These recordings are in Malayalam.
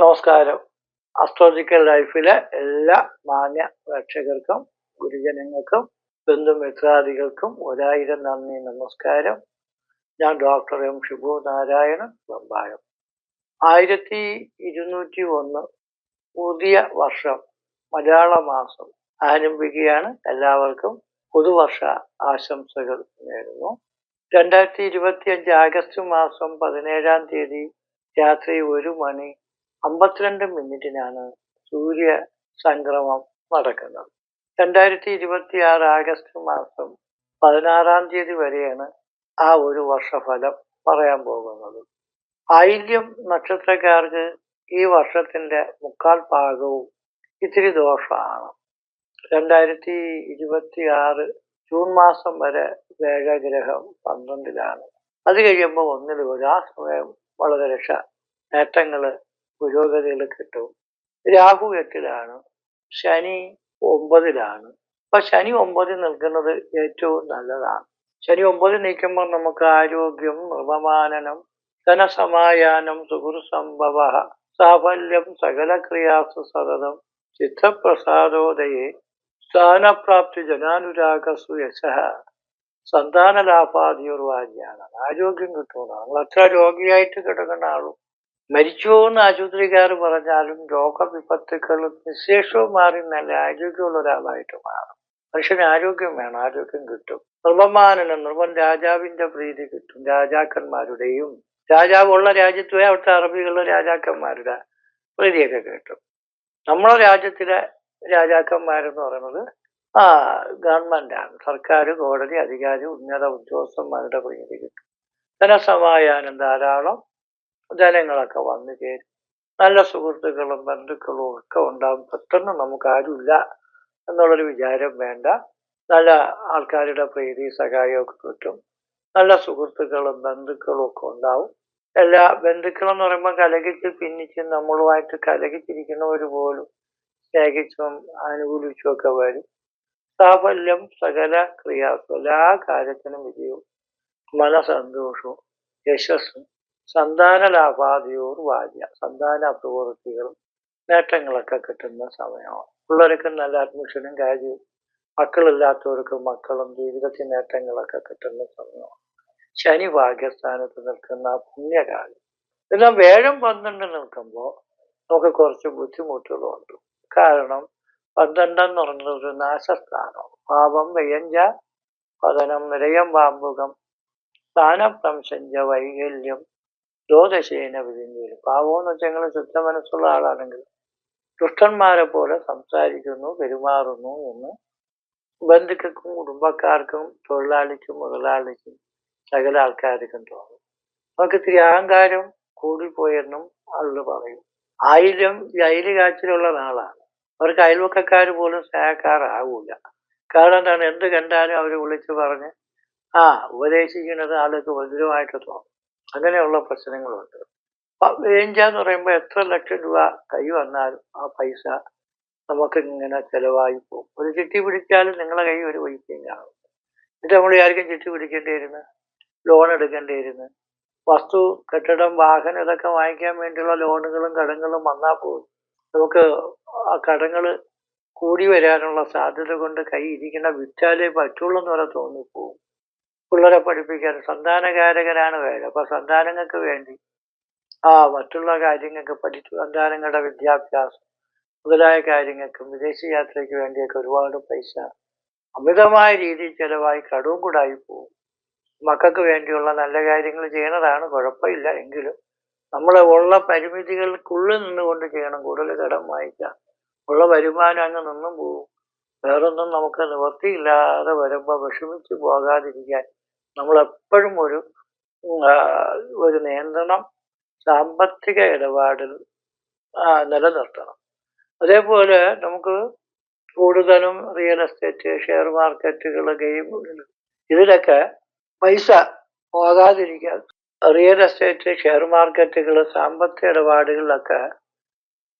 നമസ്കാരം. അസ്ട്രോളജിക്കൽ ലൈഫിലെ എല്ലാ മാന്യ പ്രേക്ഷകർക്കും ഗുരുജനങ്ങൾക്കും ബന്ധുമിത്രാദികൾക്കും ഒരായിരം നന്ദി നമസ്കാരം. ഞാൻ ഡോക്ടർ എം ഷിബു നാരായണൻ വെമ്പായം ആയിരത്തി ഇരുന്നൂറ്റി ഒന്ന് പുതിയ വർഷം മലയാള മാസം ആരംഭിക്കുകയാണ്. എല്ലാവർക്കും പുതുവർഷ ആശംസകൾ നേരുന്നു. രണ്ടായിരത്തി ഇരുപത്തി അഞ്ച് ആഗസ്റ്റ് മാസം പതിനേഴാം തീയതി രാത്രി ഒരു മണി അമ്പത്തിരണ്ട് മിനിറ്റിനാണ് സൂര്യ സംക്രമം നടക്കുന്നത്. രണ്ടായിരത്തി ഇരുപത്തി ആറ് ആഗസ്റ്റ് മാസം പതിനാറാം തീയതി വരെയാണ് ആ ഒരു വർഷഫലം പറയാൻ പോകുന്നത്. ആയില്യം നക്ഷത്രക്കാർക്ക് ഈ വർഷത്തിന്റെ മുക്കാൽ ഭാഗവും ഇത്തിരി ദോഷമാണ്. രണ്ടായിരത്തി ഇരുപത്തി ആറ് ജൂൺ മാസം വരെ വേഗഗ്രഹം പന്ത്രണ്ടിലാണ്. അത് കഴിയുമ്പോൾ ഒന്നിൽ വരും. ആ സമയം വളരെ രക്ഷ. നേട്ടങ്ങൾ പുരോഗതികൾ കിട്ടും. രാഹു എട്ടിലാണ് ശനി ഒമ്പതിലാണ്. അപ്പൊ ശനി ഒമ്പതിൽ നിൽക്കുന്നത് ഏറ്റവും നല്ലതാണ്. ശനി ഒമ്പതിൽ നിൽക്കുമ്പോൾ നമുക്ക് ആരോഗ്യം നിർവമാനനം ധനസമായാനം സുഹൃസംഭവ സാഫല്യം സകല ക്രിയാസു സതതം ചിത്തപ്രസാദോദയെ സ്ഥാനപ്രാപ്തി ജനാനുരാഗസു യശ സന്താന വാര്യാണ് ആരോഗ്യം കിട്ടുന്നതാണ്. നമ്മൾ അത്ര രോഗിയായിട്ട് കിടക്കുന്ന ആളും മരിച്ചോ എന്ന് ആശുപത്രിക്കാർ പറഞ്ഞാലും രോഗവിപത്തുക്കളും നിശേഷവും മാറി നല്ല ആരോഗ്യമുള്ള ഒരാളായിട്ട് മാറും. മനുഷ്യന് ആരോഗ്യം വേണം ആരോഗ്യം കിട്ടും. നിർബമാനനം നിർബൻ രാജാവിന്റെ പ്രീതി കിട്ടും. രാജാക്കന്മാരുടെയും രാജാവ് രാജാവുള്ള പോയി അവിടുത്തെ അറബികളുടെ രാജാക്കന്മാരുടെ പ്രീതിയൊക്കെ കിട്ടും. നമ്മളെ രാജ്യത്തിലെ രാജാക്കന്മാരെന്ന് പറയുന്നത് ആ ഗവൺമെന്റാണ്. സർക്കാർ കോടതി അധികാരി ഉന്നത ഉദ്യോഗസ്ഥന്മാരുടെ പ്രീതി കിട്ടും. ധനസമായാനം ധാരാളം ജനങ്ങളൊക്കെ വന്നു ചേരും നല്ല സുഹൃത്തുക്കളും ബന്ധുക്കളും ഒക്കെ ഉണ്ടാകും പെട്ടെന്ന് നമുക്ക് ആരുമില്ല എന്നുള്ളൊരു വിചാരം വേണ്ട. നല്ല ആൾക്കാരുടെ പ്രീതി സഹായമൊക്കെ കിട്ടും. നല്ല സുഹൃത്തുക്കളും ബന്ധുക്കളും ഒക്കെ ഉണ്ടാവും. എല്ലാ ബന്ധുക്കളെന്ന് പറയുമ്പോൾ കലകിച്ച് പിന്നിച്ച് നമ്മളുമായിട്ട് കലകിച്ചിരിക്കുന്നവർ പോലും സ്നേഹിച്ചും അനുകൂലിച്ചും ഒക്കെ വരും. സാഫല്യം സകല ക്രിയാസും എല്ലാ കാര്യത്തിനും വിജയവും മനസന്തോഷവും യശസ്സും സന്താന ലാഭാദിയോർ വാര്യ സന്താന അഭിവൃദ്ധികളും നേട്ടങ്ങളൊക്കെ കിട്ടുന്ന സമയമാണ്. പിള്ളേർക്ക് നല്ല അഡ്മിഷനും കാര്യവും മക്കളില്ലാത്തവർക്ക് മക്കളും ജീവിതത്തിൽ നേട്ടങ്ങളൊക്കെ കിട്ടുന്ന സമയമാണ്. ശനി ഭാഗ്യസ്ഥാനത്ത് നിൽക്കുന്ന പുണ്യകാലം. ഇതെല്ലാം വേഴം പന്ത്രണ്ട് നിൽക്കുമ്പോൾ നമുക്ക് കുറച്ച് ബുദ്ധിമുട്ടുകളുണ്ട്. കാരണം പന്ത്രണ്ടെന്ന് പറഞ്ഞത് ഒരു നാശസ്ഥാനം പാപം വ്യയഞ്ച പതനം നിരയം പാമ്പുകം സ്ഥാനപ്രംശഞ്ച വൈകല്യം ദ്വാദശേന വിധിഞ്ഞു പാവം എന്ന് വെച്ചാൽ നിങ്ങൾ ശുദ്ധ മനസ്സുള്ള ആളാണെങ്കിൽ ദുഷ്ടന്മാരെ പോലെ സംസാരിക്കുന്നു പെരുമാറുന്നു എന്ന് ബന്ധുക്കൾക്കും കുടുംബക്കാർക്കും തൊഴിലാളിക്കും മുതലാളിക്കും സകല ആൾക്കാർക്കും തോന്നും. നമുക്ക് ഇത്തിരി അഹങ്കാരം കൂടിപ്പോയെന്നും ആളുകൾ പറയും. ആയിരം ജയിൽ കാച്ചിലുള്ള നാളാണ് അവർക്ക് അയൽവക്കക്കാർ പോലും സ്നേഹക്കാരാകൂല കാരണം എന്താണ്? എന്ത് കണ്ടാലും അവർ വിളിച്ച് പറഞ്ഞ് ആ ഉപദേശിക്കുന്നത് ആൾക്ക് ഭദ്രമായിട്ട് തോന്നും. അങ്ങനെയുള്ള പ്രശ്നങ്ങളുണ്ട്. വേഞ്ച എന്ന് പറയുമ്പോൾ എത്ര ലക്ഷം രൂപ കൈ വന്നാലും ആ പൈസ നമുക്ക് ഇങ്ങനെ ചെലവായി പോകും. ഒരു ചിട്ടി പിടിച്ചാലും നിങ്ങളെ കൈ ഒരു പൈസയും കാണും. ഇത് നമ്മൾ ആർക്കും ചിട്ടി പിടിക്കേണ്ടിയിരുന്നു ലോൺ എടുക്കേണ്ടി എടുക്കേണ്ടിയിരുന്നു വസ്തു കെട്ടിടം വാഹനം ഇതൊക്കെ വാങ്ങിക്കാൻ വേണ്ടിയുള്ള ലോണുകളും കടങ്ങളും വന്നാൽ പോകും നമുക്ക് ആ കടങ്ങൾ കൂടി വരാനുള്ള സാധ്യത കൊണ്ട് കൈ ഇരിക്കണ വിറ്റാലേ പറ്റുള്ളൂ എന്ന് വരെ തോന്നിപ്പോവും. പിള്ളേരെ പഠിപ്പിക്കാൻ സന്താനകാരകരാണ് വേണ്ടത്. അപ്പൊ സന്താനങ്ങൾക്ക് വേണ്ടി ആ മറ്റുള്ള കാര്യങ്ങൾക്ക് പഠിച്ചു സന്താനങ്ങളുടെ വിദ്യാഭ്യാസം മുതലായ കാര്യങ്ങൾക്കും വിദേശ യാത്രയ്ക്ക് വേണ്ടിയൊക്കെ ഒരുപാട് പൈസ അമിതമായ രീതിയിൽ ചെലവായി കടവും കൂടായി പോകും. മക്കൾക്ക് വേണ്ടിയുള്ള നല്ല കാര്യങ്ങൾ ചെയ്യണതാണ് കുഴപ്പമില്ല എങ്കിലും നമ്മൾ ഉള്ള പരിമിതികൾക്കുള്ളിൽ നിന്നുകൊണ്ട് ചെയ്യണം. കൂടുതൽ കടം വാങ്ങിക്കാം ഉള്ള വരുമാനം അങ്ങ് നിന്നും പോവും. വേറൊന്നും നമുക്ക് നിവൃത്തിയില്ലാതെ വരുമ്പോൾ വിഷമിച്ച് പോകാതിരിക്കാൻ നമ്മൾ എപ്പോഴും ഒരു ഒരു നിയന്ത്രണം സാമ്പത്തിക ഇടപാടിൽ നിലനിർത്തണം. അതേപോലെ നമുക്ക് കൂടുതലും റിയൽ എസ്റ്റേറ്റ് ഷെയർ മാർക്കറ്റുകൾ ഗെയിമുകൾ ഇതിലൊക്കെ പൈസ പോകാതിരിക്കാൻ റിയൽ എസ്റ്റേറ്റ് ഷെയർ മാർക്കറ്റുകൾ സാമ്പത്തിക ഇടപാടുകളിലൊക്കെ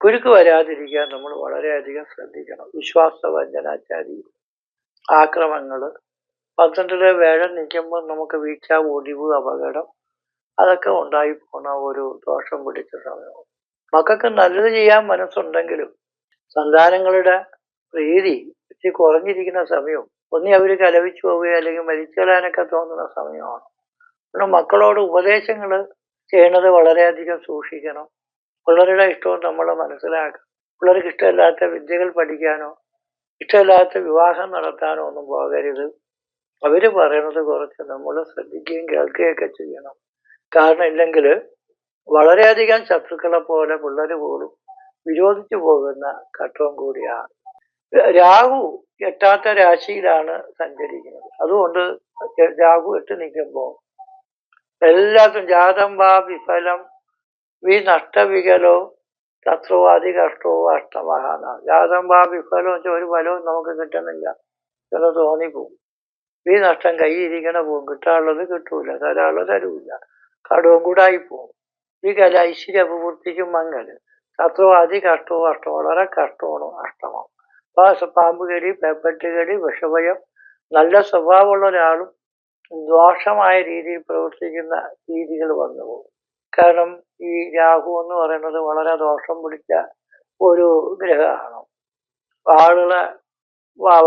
കുരുക്ക് വരാതിരിക്കാൻ നമ്മൾ വളരെയധികം ശ്രദ്ധിക്കണം. വിശ്വാസവഞ്ചനാചാരി ആക്രമങ്ങൾ പന്ത്രണ്ടിലെ വേഴം നിൽക്കുമ്പോൾ നമുക്ക് വീഴ്ച ഒടിവ് അപകടം അതൊക്കെ ഉണ്ടായി പോണ ഒരു ദോഷം പിടിച്ച സമയം മക്കൾക്ക് നല്ലത് ചെയ്യാൻ മനസ്സുണ്ടെങ്കിലും സന്താനങ്ങളുടെ പ്രീതി ഇച്ചിരി കുറഞ്ഞിരിക്കുന്ന സമയവും ഒന്നി അവർ കലവിച്ചു പോവുകയോ അല്ലെങ്കിൽ മരിച്ചു കളയാനൊക്കെ തോന്നുന്ന സമയമാണ്. അതുകൊണ്ട് മക്കളോട് ഉപദേശങ്ങൾ ചെയ്യുന്നത് വളരെയധികം സൂക്ഷിക്കണം. പിള്ളേരുടെ ഇഷ്ടവും നമ്മൾ മനസ്സിലാക്കണം. പിള്ളേർക്ക് ഇഷ്ടമില്ലാത്ത വിദ്യകൾ പഠിക്കാനോ ഇഷ്ടമില്ലാത്ത വിവാഹം നടത്താനോ ഒന്നും പോകരുത്. അവർ പറയണത് കുറച്ച് നമ്മൾ ശ്രദ്ധിക്കുകയും കേൾക്കുകയൊക്കെ ചെയ്യണം. കാരണം ഇല്ലെങ്കിൽ വളരെയധികം ശത്രുക്കളെ പോലെ പിള്ളേർ പോലും വിരോധിച്ചു പോകുന്ന ഘട്ടവും കൂടിയാണ്. രാഹു എട്ടാത്ത രാശിയിലാണ് സഞ്ചരിക്കുന്നത്. അതുകൊണ്ട് രാഹു എട്ട് നിൽക്കുമ്പോൾ എല്ലാത്തും ജാതം വാ വിഫലം വി നഷ്ടവികലോ ശത്രുവാദി കഷ്ടവും അഷ്ടമഹാന ജാതം വാ വിഫലം വെച്ചാൽ ഒരു ഫലവും നമുക്ക് കിട്ടുന്നില്ല എന്ന് തോന്നിപ്പോവും. ഈ നഷ്ടം കൈ ഇരിക്കണ പോകും കിട്ടാനുള്ളത് കിട്ടൂല തരാനുള്ളത് തരൂല. കടവും കൂടായി പോകും ഈ കല ഐശ്വര്യ അഭിവൃദ്ധിക്കും മങ്ങൽ. ശത്രുവാദി കഷ്ടവും അഷ്ടം വളരെ കഷ്ടമാണ് അഷ്ടമം പാമ്പ് കടി പേപ്പറ്റ് കടി വിഷഭയം. നല്ല സ്വഭാവമുള്ള ഒരാളും ദോഷമായ രീതിയിൽ പ്രവർത്തിക്കുന്ന രീതികൾ വന്നു പോകും. കാരണം ഈ രാഹു എന്ന് പറയുന്നത് വളരെ ദോഷം പിടിച്ച ഒരു ഗ്രഹമാണ്. ആളുകളെ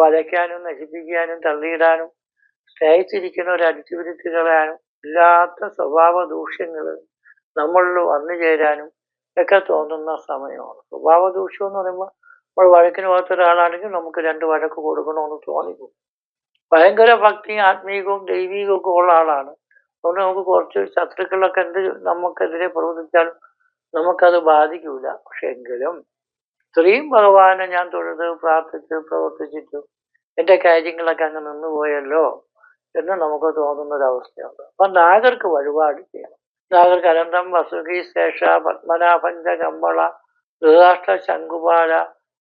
വലയ്ക്കാനും നശിപ്പിക്കാനും തള്ളിയിടാനും സ്നേഹിച്ചിരിക്കുന്നവരെ ഒരു അടിച്ചുപിടിച്ചു കളയാനും ഇല്ലാത്ത സ്വഭാവ ദൂഷ്യങ്ങൾ നമ്മളിൽ വന്നു ചേരാനും ഒക്കെ തോന്നുന്ന സമയമാണ്. സ്വഭാവ ദൂഷ്യം എന്ന് പറയുമ്പോൾ നമ്മൾ വഴക്കിന് പോകാത്ത ഒരാളാണെങ്കിൽ നമുക്ക് രണ്ട് വഴക്ക് കൊടുക്കണമെന്ന് തോന്നിക്കും ഭയങ്കര ഭക്തി ആത്മീയവും ദൈവികവും ഒക്കെ ഉള്ള ആളാണ്. അതുകൊണ്ട് നമുക്ക് കുറച്ച് ശത്രുക്കളൊക്കെ എന്ത് നമുക്കെതിരെ പ്രവർത്തിച്ചാലും നമുക്കത് ബാധിക്കൂല. പക്ഷെ എങ്കിലും ഇത്രയും ഭഗവാനെ ഞാൻ തൊഴുത് പ്രാർത്ഥിച്ച് പ്രവർത്തിച്ചിട്ടു എന്റെ കാര്യങ്ങളൊക്കെ അങ്ങ് നിന്നുപോയല്ലോ എന്ന് നമുക്ക് തോന്നുന്ന ഒരവസ്ഥയുണ്ട് അപ്പം നാഗർക്ക് വഴിപാട് ചെയ്യണം. നാഗർക്ക് അനന്തം വസുകി ശേഷ പത്മനാഭഞ്ച കമ്പള ധൃതാഷ്ട്ര ശംഖുപാല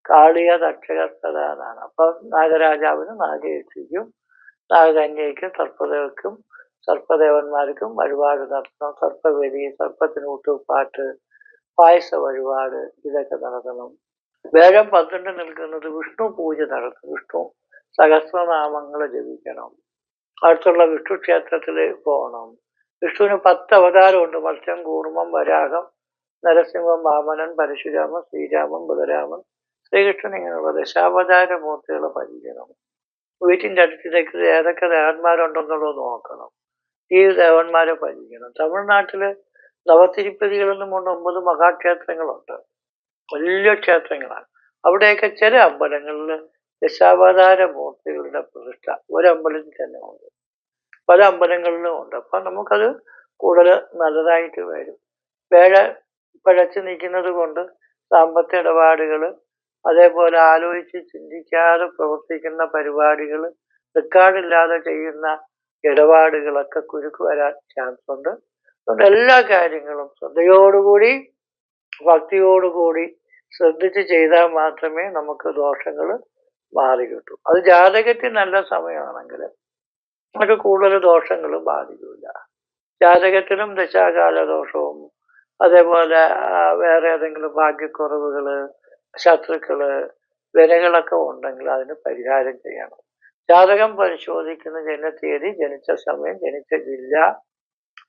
കാളിയ തക്ഷകർത്തതാണ് അപ്പം നാഗരാജാവിന് നാഗേക്ഷിക്കും നാഗകന്യയ്ക്കും സർപ്പദേവക്കും സർപ്പദേവന്മാർക്കും വഴിപാട് നടത്തണം. സർപ്പബലി സർപ്പത്തിന് ഊട്ടുപാട്ട് പായസ വഴിപാട് ഇതൊക്കെ നടത്തണം. വേഴം പന്ത്രണ്ട് നിൽക്കുന്നത് വിഷ്ണു പൂജ നടത്തും. വിഷ്ണു സഹസ്രനാമങ്ങൾ ജപിക്കണം. അടുത്തുള്ള വിഷ്ണു ക്ഷേത്രത്തിൽ പോകണം വിഷ്ണുവിന് പത്ത് അവതാരമുണ്ട് മത്സ്യം കൂർമ്മം വരാഹം നരസിംഹം വാമനൻ പരശുരാമൻ ശ്രീരാമൻ ബുധരാമൻ ശ്രീകൃഷ്ണൻ ഇങ്ങനെയുള്ള ദശാവതാര മൂർത്തികളെ പരിചരണം വീട്ടിന്റെ അടുത്തേക്ക് ഏതൊക്കെ ദേവന്മാരുണ്ടെന്നുള്ളത് നോക്കണം. ഈ ദേവന്മാരെ പരിചരണം തമിഴ്നാട്ടിൽ നവതിരുപ്പതികളെന്നും കൊണ്ട് ഒമ്പത് മഹാക്ഷേത്രങ്ങളുണ്ട്. വലിയ ക്ഷേത്രങ്ങളാണ്. അവിടെയൊക്കെ ചില അമ്പലങ്ങളിൽ ദശാവതാര മൂർത്തികളുടെ പ്രതിഷ്ഠ. ഒരമ്പലത്തിൽ തന്നെ ഉണ്ട്. പല അമ്പലങ്ങളിലും ഉണ്ട്. അപ്പം നമുക്കത് കൂടുതൽ നല്ലതായിട്ട് വരും. വേഴ പഴച്ചു നിൽക്കുന്നത് കൊണ്ട് സാമ്പത്തിക ഇടപാടുകൾ അതേപോലെ ആലോചിച്ച് ചിന്തിക്കാതെ പ്രവർത്തിക്കുന്ന പരിപാടികൾ റെക്കോർഡില്ലാതെ ചെയ്യുന്ന ഇടപാടുകളൊക്കെ കുരുക്ക് വരാൻ ചാൻസ് ഉണ്ട്. അതുകൊണ്ട് എല്ലാ കാര്യങ്ങളും ശ്രദ്ധയോടുകൂടി ഭക്തിയോടുകൂടി ശ്രദ്ധിച്ച് ചെയ്താൽ മാത്രമേ നമുക്ക് ദോഷങ്ങൾ മാറി കിട്ടൂ അത് ജാതകത്തിൽ നല്ല സമയമാണെങ്കിൽ നമുക്ക് കൂടുതൽ ദോഷങ്ങൾ ബാധിക്കില്ല. ജാതകത്തിലും ദശാകാല ദോഷവും അതേപോലെ വേറെ ഏതെങ്കിലും ഭാഗ്യക്കുറവുകൾ ശത്രുക്കൾ വിലകളൊക്കെ ഉണ്ടെങ്കിൽ അതിന് പരിഹാരം ചെയ്യണം. ജാതകം പരിശോധിക്കുന്ന ജനതീയതി ജനിച്ച സമയം ജനിച്ച ജില്ല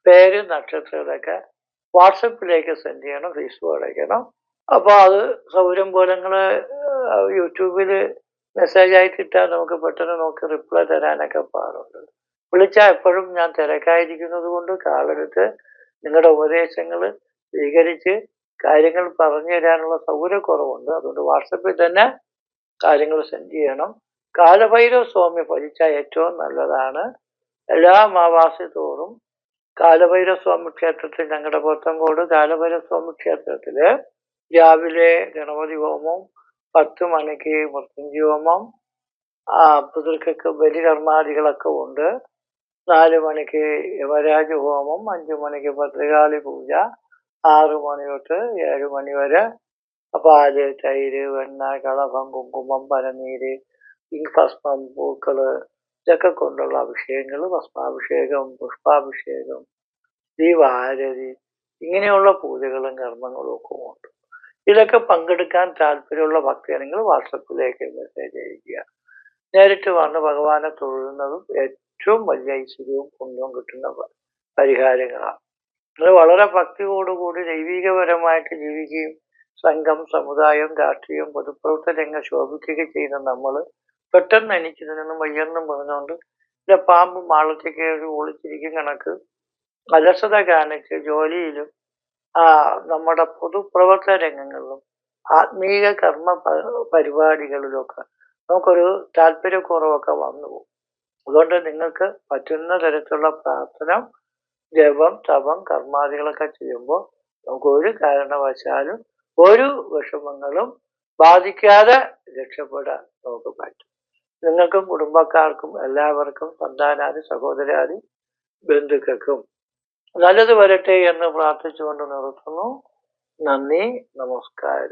പേര് നക്ഷത്രങ്ങളൊക്കെ വാട്സപ്പിലേക്ക് സെൻഡ് ചെയ്യണം ഫേസ്ബുക്ക് അടയ്ക്കണം അപ്പോൾ അത് സൗകര്യം പോലെ യൂട്യൂബിൽ മെസ്സേജ് ആയിട്ട് ഇട്ടാൽ നമുക്ക് പെട്ടെന്ന് നോക്കി റിപ്ലൈ തരാനൊക്കെ പാടുണ്ട്. വിളിച്ചാൽ എപ്പോഴും ഞാൻ തിരക്കായിരിക്കുന്നത് കൊണ്ട് കാളെടുത്ത് നിങ്ങളുടെ ഉപദേശങ്ങൾ സ്വീകരിച്ച് കാര്യങ്ങൾ പറഞ്ഞു തരാനുള്ള സൗകര്യക്കുറവുണ്ട്. അതുകൊണ്ട് വാട്സപ്പിൽ തന്നെ കാര്യങ്ങൾ സെൻഡ് ചെയ്യണം. കാലഭൈരവ സ്വാമി ഭജിച്ചാൽ ഏറ്റവും നല്ലതാണ്. എല്ലാ അമാവാസി തോറും കാലഭൈരവ സ്വാമി ക്ഷേത്രത്തിൽ ഞങ്ങളുടെ പോത്തങ്കോട് കാലഭൈരവ സ്വാമി ക്ഷേത്രത്തിൽ രാവിലെ ഗണപതി ഹോമം പത്ത് മണിക്ക് മൃത്യുഞ്ജി ഹോമം പിതൃക്കൾക്ക് ബലികർമാദികളൊക്കെ ഉണ്ട്. നാല് മണിക്ക് യവരാജ ഹോമം അഞ്ചു മണിക്ക് ഭദ്രകാളി പൂജ ആറു മണി തൊട്ട് ഏഴ് മണി വരെ പാൽ തൈര് വെണ്ണ കളഭം കുങ്കുമം പനനീര് ഭസ്മം പൂക്കൾ ഇതൊക്കെ കൊണ്ടുള്ള അഭിഷേകങ്ങൾ ഭസ്മാഭിഷേകം പുഷ്പാഭിഷേകം ദീപാരതി ഇങ്ങനെയുള്ള പൂജകളും കർമ്മങ്ങളും ഒക്കെ ഉണ്ട്. ഇതൊക്കെ പങ്കെടുക്കാൻ താല്പര്യമുള്ള ഭക്തജനങ്ങൾ വാട്സപ്പിലേക്ക് മെസ്സേജ് അയക്കുക നേരിട്ട് വന്ന് ഭഗവാനെ തൊഴുന്നതും ഏറ്റവും വലിയ ഐശ്വര്യവും പുണ്യവും കിട്ടുന്ന പരിഹാരങ്ങളാണ്. അത് വളരെ ഭക്തിയോടുകൂടി ദൈവികപരമായിട്ട് ജീവിക്കുകയും സംഘം സമുദായം രാഷ്ട്രീയം പൊതുപ്രവർത്തന രംഗം ശോഭിക്കുകയും ചെയ്യുന്ന നമ്മൾ പെട്ടെന്ന് എനിക്കിതിൽ നിന്നും വയ്യെന്നും പറഞ്ഞുകൊണ്ട് ഇല്ല പാമ്പ് മാളത്തേക്ക് ഒളിച്ചിരിക്കും കണക്ക്. അലസത കാണിച്ച് ജോലിയിലും നമ്മുടെ പൊതുപ്രവർത്തന രംഗങ്ങളിലും ആത്മീയ കർമ്മ പരിപാടികളിലൊക്കെ നമുക്കൊരു താല്പര്യക്കുറവൊക്കെ വന്നു പോകും. അതുകൊണ്ട് നിങ്ങൾക്ക് പറ്റുന്ന തരത്തിലുള്ള പ്രാർത്ഥന ജപം തപം കർമാദികളൊക്കെ ചെയ്യുമ്പോൾ നമുക്ക് ഒരു കാരണവശാലും ഒരു വിഷമങ്ങളും ബാധിക്കാതെ രക്ഷപ്പെടാൻ നമുക്ക് പറ്റും. നിങ്ങൾക്കും കുടുംബക്കാർക്കും എല്ലാവർക്കും സന്താനാദി സഹോദരാദി ബന്ധുക്കൾക്കും നല്ലത് വരട്ടെ എന്ന് പ്രാർത്ഥിച്ചുകൊണ്ട് നിർത്തുന്നു. നന്ദി നമസ്കാരം.